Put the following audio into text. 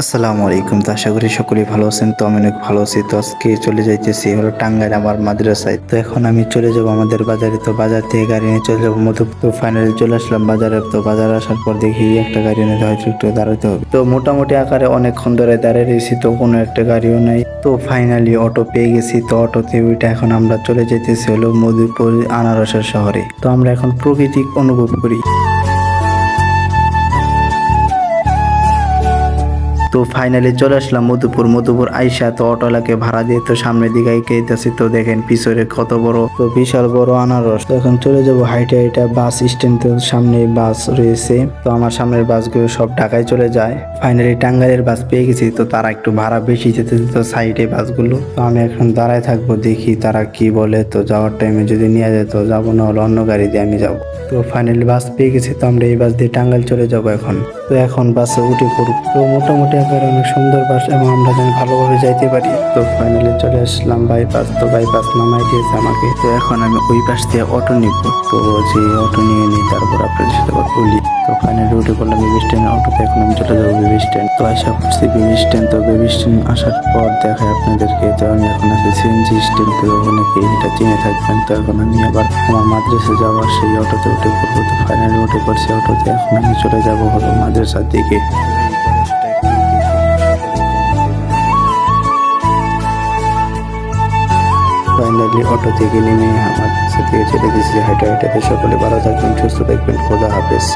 আসসালামু আলাইকুম। তো আশা করি সকলেই ভালো আছেন। তো আমি অনেক ভালো আছি। তো আজকে চলে যাইতেছি হলো টাঙ্গাইল আমার মাদ্রাসায়। তো এখন আমি চলে যাব আমাদের বাজারে। তো বাজার থেকে গাড়ি নিয়ে চলে যাব মধু তো ফাইনালি চলে আসলাম বাজারে। তো বাজারে আসার পর দেখি একটা গাড়ি নিতে হয়তো একটু দাঁড়াতে হবে। তো মোটামুটি আকারে অনেকক্ষণ ধরে দাঁড়িয়ে রয়েছি, তো কোনো একটা গাড়িও নাই। তো ফাইনালি অটো পেয়ে গেছি। তো অটোতে ওইটা এখন আমরা চলে যেতেছি হলো মধুপুর আনারসের শহরে। তো আমরা এখন প্রকৃতি অনুভব করি। তো ফাইনালি চলে আসলাম মধুপুর। মধুপুর আইসা তো অটোলাকে ভাড়া দিয়ে তো সামনের দিকে গেতেছি তো দেখেন পিছনে কত বড়, তো বিশাল বড় আনারস। তো এখন চলে যাব হাইটে হাইটা বাস স্ট্যান্ড তো সামনে বাস রয়েছে। তো আমার সামনের বাসগুলো সব ঢাকায় চলে যায়। ফাইনালি টাঙ্গাইলের বাস পেয়ে গেছি, তো তারা একটু ভাড়া বেশি যেতে দিত সাইডে বাসগুলো। তো আমি এখন দাঁড়ায় থাকব, দেখি তারা কি বলে। তো যাওয়ার টাইমে যদি নিয়ে যায় তো যাব, না হলে অন্য গাড়ি দিয়ে আমি যাব। তো ফাইনালি বাস পেয়ে গেছি, তো আমরা এই বাস দিয়ে টাঙ্গাইল চলে যাব এখন। তো এখন বাসে উঠে পড়ব তো মোটামুটি আকারে অনেক সুন্দর বাস এবং আমরা যেন ভালোভাবে যাইতে পারি। তো ফাইনালি চলে আসলাম বাইপাস তো বাইপাস নামাই দিয়েছে আমাকে। তো এখন আমি ওই পাশ দিয়ে অটো নিব। তো যে অটো নিয়ে নিই, তারপর আপনাদের সাথে কথা বলি। তো ফাইনালি উঠে পড়লাম বেবি স্ট্যান্ড অটোতে এখন আমি চলে যাব বেবি স্ট্যান্ড তো আশা করছি বেবি স্ট্যান্ড তো বেবি স্ট্যান্ড আসার পর দেখায় আপনাদেরকে। তো আমি এখন আছি সিএনজি স্ট্যান্ড তো অনেকে এটা চিনে থাকবেন। তো এখন আমি আবার আমার মাদ্রাসে যাওয়ার সেই অটোতে উঠে পড়ব। তো ফাইনালি উঠে পড়ছি অটোতে এখন আমি চলে যাব হলো মাদ্রাসার দিকে ফাইনালি অটো থেকে নেমে আমার সাথে ছেড়ে দিয়েছি হাইটা হাইটাতে সকলে ভালো থাকবেন, সুস্থ থাকবেন। খোদা হাফেজ।